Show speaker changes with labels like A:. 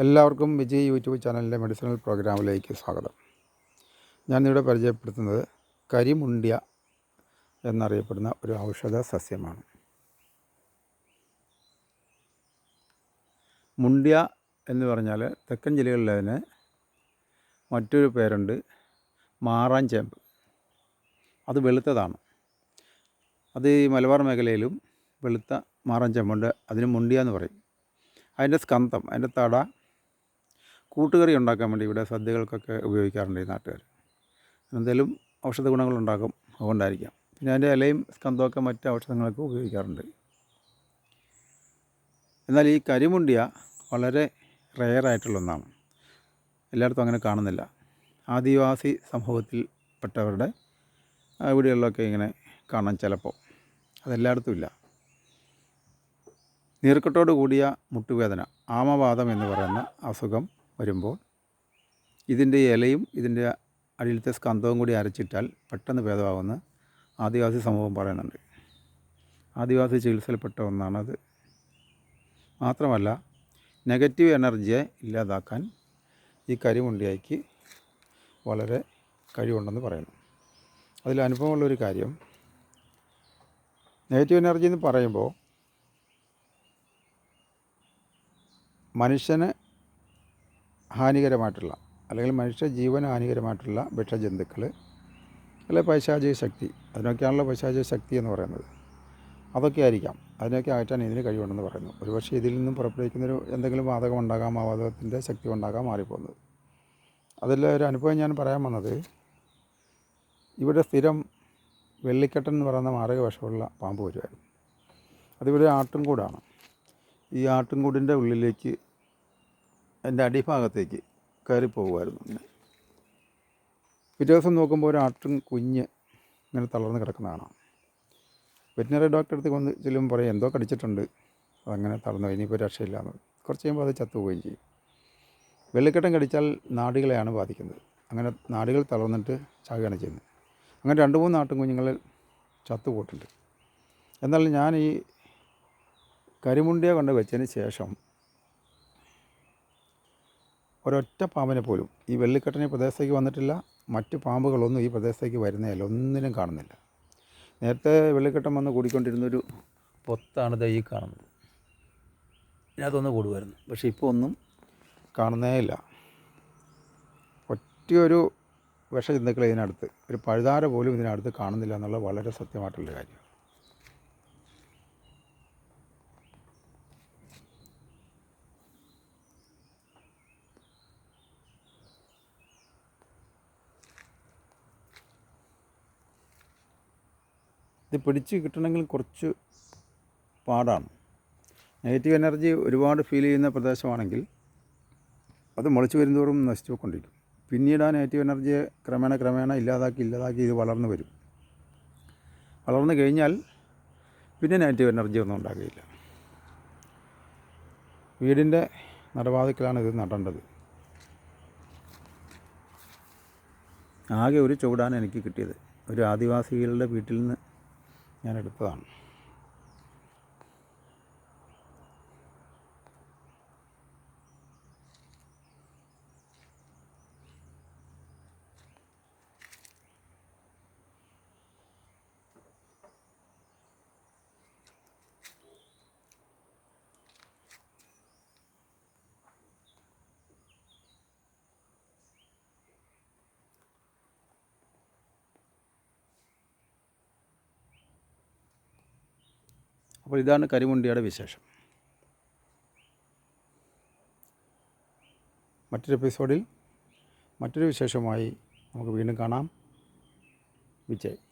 A: എല്ലാവർക്കും വിജയ് യൂട്യൂബ് ചാനലിന്റെ മെഡിസിനൽ പ്രോഗ്രാമിലേക്ക് സ്വാഗതം. ഞാനിവിടെ പരിചയപ്പെടുത്തുന്നത് കരിമുണ്ട്യ എന്നറിയപ്പെടുന്ന ഒരു ഔഷധ സസ്യമാണ്. മുണ്ട്യ എന്ന് പറഞ്ഞാൽ തെക്കൻ ജില്ലകളിൽ അതിന് മറ്റൊരു പേരുണ്ട് മാറാൻ ചേമ്പ്. അത് വെളുത്തതാണ്. അത് ഈ മലബാർ മേഖലയിലും വെളുത്ത മാറാൻ ചേമ്പുണ്ട്. അതിന് മുണ്ടിയ എന്ന് പറയും. അതിന്റെ സ്കന്ധം അതിന്റെ തട കൂട്ടുകറി ഉണ്ടാക്കാൻ വേണ്ടി ഇവിടെ സദ്യകൾക്കൊക്കെ ഉപയോഗിക്കാറുണ്ട് ഈ നാട്ടുകാർ എന്തെങ്കിലും ഔഷധ ഗുണങ്ങളുണ്ടാക്കും അതുകൊണ്ടായിരിക്കാം. പിന്നെ അതിന്റെ ഇലയും സ്കന്ധമൊക്കെ മറ്റ് ഔഷധങ്ങളൊക്കെ ഉപയോഗിക്കാറുണ്ട്. എന്നാൽ ഈ കരിമുണ്ടിയ വളരെ റെയറായിട്ടുള്ള ഒന്നാണ്. എല്ലായിടത്തും അങ്ങനെ കാണുന്നില്ല. ആദിവാസി സമൂഹത്തിൽപ്പെട്ടവരുടെ ഇവിടെയുള്ളതൊക്കെ ഇങ്ങനെ കാണാൻ ചിലപ്പോൾ. അതെല്ലായിടത്തും ഇല്ല. നീർക്കെട്ടോട് കൂടിയ മുട്ടുവേദന ആമവാദം എന്ന് പറയുന്ന അസുഖം വരുമ്പോൾ ഇതിന്റെ ഇലയും ഇതിന്റെ അടിയിലത്തെ സ്കന്ധവും കൂടി അരച്ചിട്ടാൽ പെട്ടെന്ന് ഭേദമാകുമെന്ന് ആദിവാസി സമൂഹം പറയുന്നുണ്ട്. ആദിവാസി ചികിത്സയിൽപ്പെട്ട ഒന്നാണത്. മാത്രമല്ല നെഗറ്റീവ് എനർജിയെ ഇല്ലാതാക്കാൻ ഈ കരിമുണ്ടിയായിക്ക് വളരെ കഴിവുണ്ടെന്ന് പറയുന്നു. അതിൽ അനുഭവമുള്ളൊരു കാര്യം നെഗറ്റീവ് എനർജി എന്ന് പറയുമ്പോൾ മനുഷ്യന് ഹാനികരമായിട്ടുള്ള അല്ലെങ്കിൽ മനുഷ്യ ജീവന് ഹാനികരമായിട്ടുള്ള വിഷജന്തുക്കൾ അല്ലെ പൈശാചിക ശക്തി അതിനൊക്കെയാണല്ലോ പൈശാചിക ശക്തി എന്ന് പറയുന്നത്. അതൊക്കെ ആയിരിക്കാം. അതിനൊക്കെ അകറ്റാൻ ഇതിന് കഴിവുണ്ടെന്ന് പറയുന്നു ഒരുപക്ഷെ ഇതിൽ നിന്നും പുറപ്പെടുവിക്കുന്നൊരു എന്തെങ്കിലും വാതകം ഉണ്ടാകാം ആ വാതകത്തിന്റെ ശക്തി ഉണ്ടാകാം മാറിപ്പോകുന്നത്. അതിൽ ഒരു അനുഭവം ഞാൻ പറയാൻ വന്നത് ഇവിടെ സ്ഥിരം വെള്ളിക്കെട്ടൻ എന്ന് പറയുന്ന മാരക വിഷമുള്ള പാമ്പ് വരുമായിരുന്നു അതിവിടെ ആട്ടുംകൂടാണ്. ഈ ആട്ടുംകൂടിന്റെ ഉള്ളിലേക്ക് എന്റെ അടിഭാഗത്തേക്ക് കയറി പോകുമായിരുന്നു. ഇങ്ങനെ പിറ്റേ ദിവസം നോക്കുമ്പോൾ ഒരു ആട്ടും കുഞ്ഞ് ഇങ്ങനെ തളർന്ന് കിടക്കുന്ന കാണാം. വെറ്റിനറി ഡോക്ടറെ അടുത്ത് വന്ന് ചെല്ലുമ്പോൾ പറയും എന്തോ കടിച്ചിട്ടുണ്ട്. അതങ്ങനെ തളർന്നു. ഇനിയിപ്പോൾ രക്ഷയില്ല എന്ന് കുറച്ച് കഴിയുമ്പോൾ അത് ചത്തുപോവുകയും ചെയ്യും. വെള്ളിക്കെട്ടം കടിച്ചാൽ നാടികളെയാണ് ബാധിക്കുന്നത്. അങ്ങനെ നാടികൾ തളർന്നിട്ട് ചാകുകയാണ് ചെയ്യുന്നത്. അങ്ങനെ രണ്ട് മൂന്ന് നാട്ടും കുഞ്ഞുങ്ങൾ ചത്തുപോയിട്ടുണ്ട്. എന്നാൽ ഞാൻ ഈ കരിമുണ്ടിയെ കൊണ്ട് വെച്ചതിന് ശേഷം ഒരൊറ്റ പാമ്പിനെ പോലും ഈ വെള്ളിക്കെട്ടിന് പ്രദേശത്തേക്ക് വന്നിട്ടില്ല. മറ്റ് പാമ്പുകളൊന്നും ഈ പ്രദേശത്തേക്ക് വരുന്നതല്ല ഒന്നിനും കാണുന്നില്ല. നേരത്തെ വെള്ളിക്കെട്ടം വന്ന് കൂടിക്കൊണ്ടിരുന്നൊരു പൊത്താണ് ഈ കാണുന്നത്. ഇതിനകത്തൊന്ന് കൂടുമായിരുന്നു. പക്ഷേ ഇപ്പോൾ ഒന്നും കാണുന്നേ ഇല്ല ഒറ്റയൊരു വിഷജന്തുക്കൾ ഇതിനടുത്ത് ഒരു പഴുതാര പോലും ഇതിനടുത്ത് കാണുന്നില്ല എന്നുള്ളത് വളരെ സത്യമായിട്ടുള്ള കാര്യം ഇത് പിടിച്ച് കിട്ടണമെങ്കിൽ കുറച്ച് പാടാണ്. നെഗറ്റീവ് എനർജി ഒരുപാട് ഫീൽ ചെയ്യുന്ന പ്രദേശമാണെങ്കിൽ അത് മുളച്ച് നശിച്ചു കൊണ്ടിരിക്കും പിന്നീട് ആ നെഗറ്റീവ് എനർജിയെ ക്രമേണ ക്രമേണ ഇല്ലാതാക്കി ഇല്ലാതാക്കി ഇത് വളർന്നു വരും. വളർന്നു കഴിഞ്ഞാൽ പിന്നെ നെഗറ്റീവ് എനർജി ഒന്നും ഉണ്ടാകുകയില്ല. വീടിന്റെ നടവാതിക്കലാണ് ഇത് നടേണ്ടത്. ആകെ ഒരു ചുവടാണ് എനിക്ക് കിട്ടിയത്. ഒരു ആദിവാസികളുടെ വീട്ടിൽ നിന്ന് ഞാൻ എടുത്തതാണ്. അപ്പോൾ ഇതാണ് കരിമുണ്ടിയുടെ വിശേഷം. മറ്റൊരു എപ്പിസോഡിൽ മറ്റൊരു വിശേഷമായി നമുക്ക് വീണ്ടും കാണാം. വിജയ്.